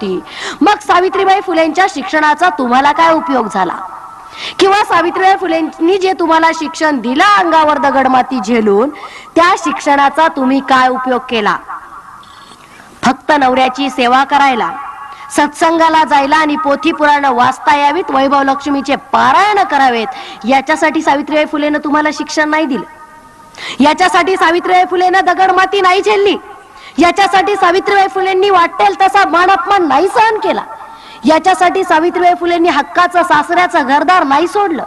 होती. मग सावित्रीबाई फुलेंच्या शिक्षणाचा तुम्हाला काय उपयोग झाला? किंवा सावित्रीबाई फुलेंनी जे तुम्हाला शिक्षण दिलं अंगावर दगडमाती झेलून त्या शिक्षणाचा तुम्ही काय उपयोग केला? फक्त नवऱ्याची सेवा करायला सत्संगाला जायला आणि पोथी पुराण वाचता यावीत वैभव लक्ष्मीचे पारायण करावेत याच्यासाठी सावित्रीबाई फुलेनं तुम्हाला शिक्षण नाही दिलं. याच्यासाठी सावित्रीबाई फुलेनं दगडमाती नाही झेलली. याच्यासाठी सावित्रीबाई फुलेंनी वाटेल तसा मान अपमान नाही सहन केला. याच्यासाठी सावित्रीबाई फुलेंनी हक्काचं सासऱ्याचं घरदार नाही सोडलं.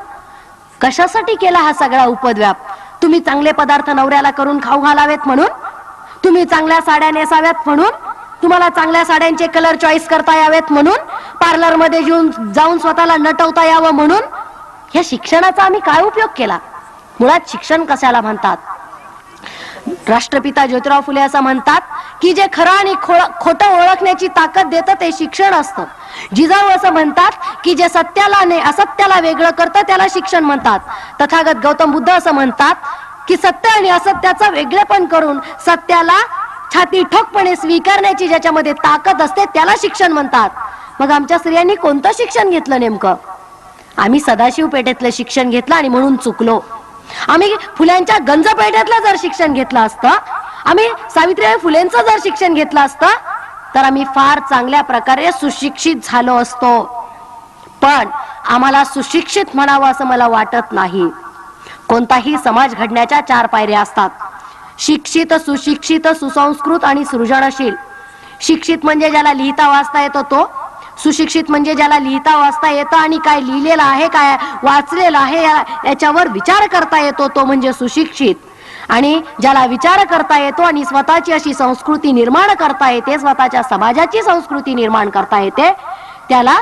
कशासाठी केला हा सगळा उपद्व्याप? तुम्ही चांगले पदार्थ नवऱ्याला करून खाऊ घालावेत म्हणून? तुम्ही चांगल्या साड्या नेसाव्यात म्हणून? तुम्हाला चांगल्या साड्यांचे कलर चॉईस करता यावेत म्हणून? पार्लरमध्ये येऊन जाऊन स्वतःला नटवता यावं म्हणून? या शिक्षणाचा आम्ही काय उपयोग केला? मुळात शिक्षण कशाला म्हणतात? राष्ट्रपिता ज्योतिराव फुले असं म्हणतात की जे खरं आणि खोळ- खोटं ओळखण्याची ताकद देतं ते शिक्षण असतं. जिजाऊ असं म्हणतात की जे सत्याला आणि असत्याला वेगळं करतं त्याला शिक्षण म्हणतात. तथागत गौतम बुद्ध असं म्हणतात की सत्य आणि असत्याचं वेगळेपण करून सत्याला छाती ठोकपणे स्वीकारण्याची ज्याच्यामध्ये ताकद असते त्याला शिक्षण म्हणतात. मग आमच्या स्त्रियांनी कोणतं शिक्षण घेतलं नेमकं? आम्ही सदाशिव पेठेतलं शिक्षण घेतलं आणि म्हणून चुकलो. आम्ही फुल्यांच्या गंज पेठेतलं जर शिक्षण घेतलं असतं आम्ही सावित्रीबाई फुलेंचं जर शिक्षण घेतलं असतं तर आम्ही फार चांगल्या प्रकारे सुशिक्षित झालो असतो. पण आम्हाला सुशिक्षित म्हणावं असं मला वाटत नाही. कोणताही समाज घडण्याच्या चार पायऱ्या असतात. शिक्षित सुशिक्षित सुसंस्कृत आणि सृजनशील. शिक्षित म्हणजे ज्याला लिहिता वाचता येतो तो सुशिक्षित म्हणजे ज्याला लिहिता वाचता येतं आणि काय लिहिलेलं आहे काय वाचलेलं आहे या- याच्यावर विचार करता येतो तो म्हणजे सुशिक्षित. आणि ज्याला विचार करता येतो आणि स्वतःची अशी संस्कृती निर्माण करता येते स्वतःच्या समाजाची संस्कृती निर्माण करता येते त्याला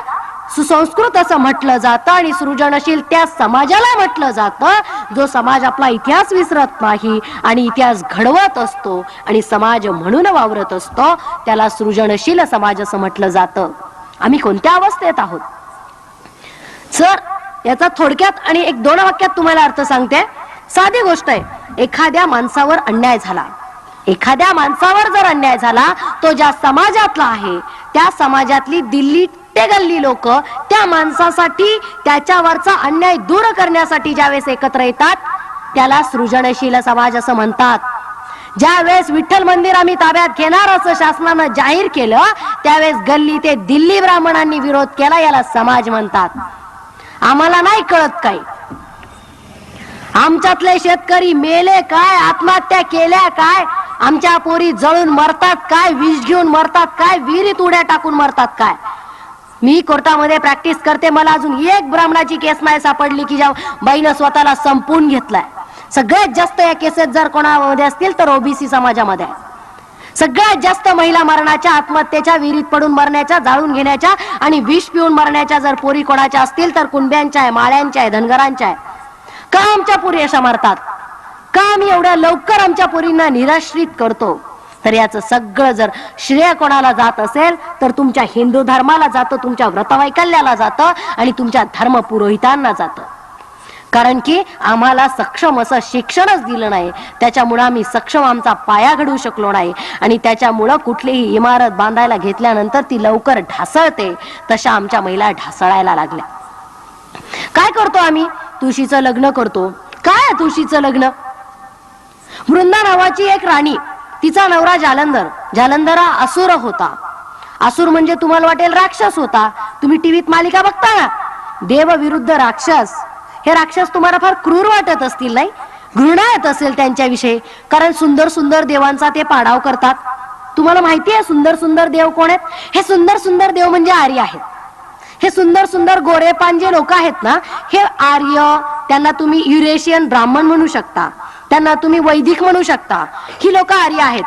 सुसंस्कृत असं म्हटलं जातं आणि सृजनशील त्या समाजाला म्हटलं जातं जो समाज आपला इतिहास विसरत नाही आणि इतिहास घडवत असतो आणि समाज म्हणून वावरत असतो त्याला सृजनशील समाज असं म्हटलं जातं. आम्ही कोणत्या अवस्थेत आहोत? सर याचा थोडक्यात आणि एक दोन वाक्यात तुम्हाला अर्थ सांगते. साधी गोष्ट आहे एखाद्या माणसावर अन्याय झाला. एखाद्या माणसावर जर अन्याय झाला तो ज्या समाजातला आहे त्या समाजातली दिल्ली ते गल्ली लोक त्या माणसासाठी त्याच्यावरचा अन्याय दूर करण्यासाठी ज्यावेळेस एकत्र येतात त्याला सृजनशील समाज असं म्हणतात. ज्या वेळेस विठ्ठल मंदिर आम्ही ताब्यात घेणार असं शासनानं जाहीर केलं त्यावेळेस गल्ली ते दिल्ली ब्राह्मणांनी विरोध केला याला समाज म्हणतात. आम्हाला नाही कळत काही. आमच्यातले शेतकरी मेले काय आत्महत्या केल्या काय आमच्या पोरी जळून मरतात काय विष घेऊन मरतात काय विहिरीत उड्या टाकून मरतात काय? मी कोर्टामध्ये प्रॅक्टिस करते मला अजून एक ब्राह्मणाची केस नाही सापडली की ज्या बाईनं स्वतःला संपून घेतलाय. सगळ्यात जास्त या केसेस जर कोणामध्ये असतील तर ओबीसी समाजामध्ये. आहे. सगळ्यात जास्त महिला मरणाच्या आत्महत्येच्या विहिरीत पडून मरण्याच्या जाळून घेण्याच्या आणि विष पिऊन मरण्याच्या जर पोरी कोणाच्या असतील तर कुंड्यांच्या आहे माळ्यांच्या आहे धनगरांच्या आहे. का आमच्या पोरी अशा मरतात? का आम्ही एवढ्या लवकर आमच्या पोरींना निराश्रित करतो? तर याचं सगळं जर श्रेय कोणाला जात असेल तर तुमच्या हिंदू धर्माला जातं तुमच्या व्रतवैकल्याला जातं आणि तुमच्या धर्म पुरोहितांना जातं. कारण की आम्हाला सक्षम असं शिक्षणच दिलं नाही. त्याच्यामुळं आम्ही सक्षम आमचा पाया घडवू शकलो नाही. आणि त्याच्यामुळं कुठलीही इमारत बांधायला घेतल्यानंतर ती लवकर ढासळते. तशा आमच्या महिला ढासळायला लागल्या. काय करतो आम्ही? तुळशीचं लग्न करतो. काय तुळशीचं लग्न? वृंदा नावाची एक राणी तिचा नवरा जालंधर. जालंधर हा असुर होता. असुर म्हणजे तुम्हाला वाटेल राक्षस होता. तुम्ही टीव्हीत मालिका बघता ना? देव विरुद्ध राक्षस. हे राक्षस तुम्हाला फार क्रूर वाटत असतील नाही? घृणा येत असेल त्यांच्याविषयी. कारण सुंदर सुंदर देवांचा ते पाडाव करतात. तुम्हाला माहिती आहे सुंदर सुंदर देव कोण आहेत? हे सुंदर सुंदर देव म्हणजे आर्य आहेत. हे सुंदर सुंदर गोरेपान जे लोक आहेत ना हे आर्य त्यांना तुम्ही युरेशियन ब्राह्मण म्हणू शकता. त्यांना तुम्ही वैदिक म्हणू शकता. ही लोक आर्य आहेत.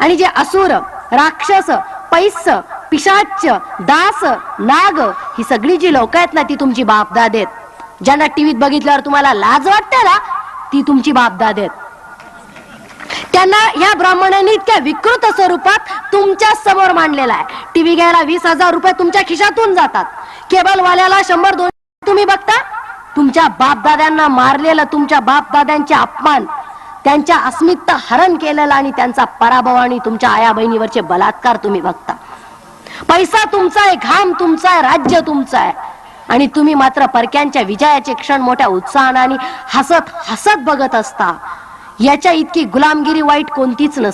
आणि जे असुर राक्षस पैस पिशाच दास नाग ही सगळी जी लोक आहेत ना ती तुमची बापदाद आहेत ज्यांना टीव्हीत बघितल्यावर तुम्हाला लाज वाटते ना ती तुमची बापदाद आहेत. त्यांना या ब्राह्मणांनी इतक्या विकृत स्वरूपात तुमच्यासमोर मांडलेला आहे. टीव्ही घ्यायला वीस हजार रुपये तुमच्या खिशातून जातात. केबलवाल्याला शंभर दोन तुम्ही बघता? तुमच्या बापदाद्यांना मारलेलं तुमच्या बापदाद्यांचे अपमान त्यांच्या अस्मिता हरण केलेला आणि त्यांचा पराभव आणि तुमच्या आया बहिणीवरचे बलात्कार तुम्ही बघता. पैसा तुमचा आहे घाम तुमचा आहे राज्य तुमचं आहे. आणि तुम्ही मात्र परक्यांच्या विजयाचे क्षण मोठ्या उत्साहाने आणि हसत हसत बघत असता. याच्या इतकी गुलामगिरी वाईट कोणतीच नसते.